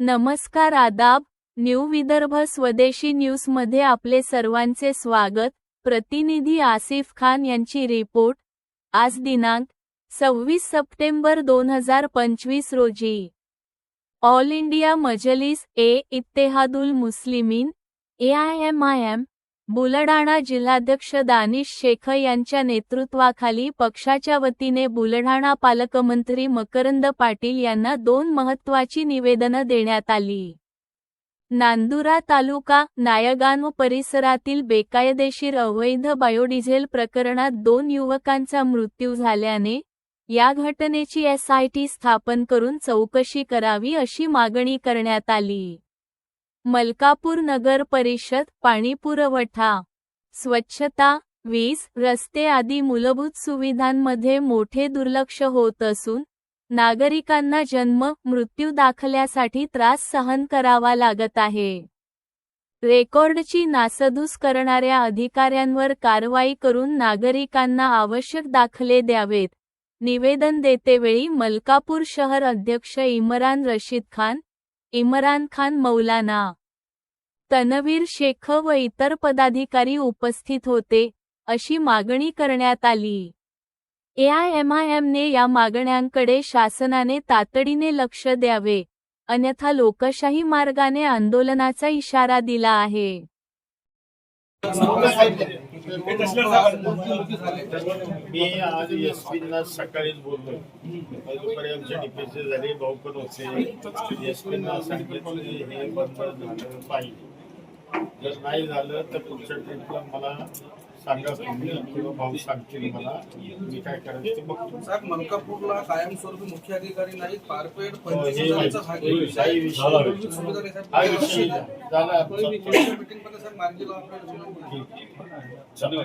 नमस्कार आदाब न्यू विदर्भ स्वदेशी न्यूजमध्ये आपले सर्वांचे स्वागत. प्रतिनिधी आसिफ खान यांची रिपोर्ट. आज दिनांक सव्वीस सप्टेंबर दोन हजार पंचवीस रोजी. All India Majlis e Ittehadul Muslimeen AIMIM Buldhana जिल्हाध्यक्ष दानिश शेख यांच्या नेतृत्वाखाली पक्षाच्या वतीने बुलढाणा पालकमंत्री मकरंद पाटील यांना दोन महत्वाची निवेदनं देण्यात आली. नांदुरा तालुका नायगान परिसरातील बेकायदेशीर अवैध बायोडिझेल प्रकरणात दोन युवकांचा मृत्यू झाल्याने या घटनेची एसआयटी स्थापन करून चौकशी करावी अशी मागणी करण्यात आली. मलकापूर नगर परिषद पाणीपुरवठा स्वच्छता वीज रस्ते आदी मूलभूत सुविधांमध्ये मोठे दुर्लक्ष होत असून नागरिकांना जन्म मृत्यू दाखल्यासाठी त्रास सहन करावा लागत आहे. रेकॉर्डची नासधूस करणाऱ्या अधिकाऱ्यांवर कारवाई करून नागरिकांना आवश्यक दाखले द्यावेत. निवेदन देतेवेळी मलकापूर शहर अध्यक्ष इमरान रशीद खान इमरान खान मौलाना. तनवीर शेख व इतर पदाधिकारी उपस्थित होते अशी मागणी करण्यात आली. एआयएमआयएमने या मागण्यांकडे शासनाने तातडीने लक्ष द्यावे अन्यथा लोकशाही मार्गाने आंदोलनाचा इशारा दिला आहे. मी आज एस पीना सकाळीच बोललो. दुपारी आमच्या डिपेचे झाले भाऊ पण होते. एस पीना सांगितलं हे बंद झालं पाहिजे. जर नाही झालं तर पुढच्या ट्रिपला मला सांगा तुम्ही किंवा भाऊ सांगतील मला मी काय करायचं ते बघतो साहेब मलकापूरला कायमस्वरूपी मुख्य अधिकारी नाही हो, हे पंचवीस हजाराचा भाग आहे. काही विषय मूलभूत सुविधा नाही, हा साहेब. विषय झाला आमचा. मीटिंगमध्ये साहेब मार्गीला आपल्याला विनंती आहे. ठीक आहे. चला.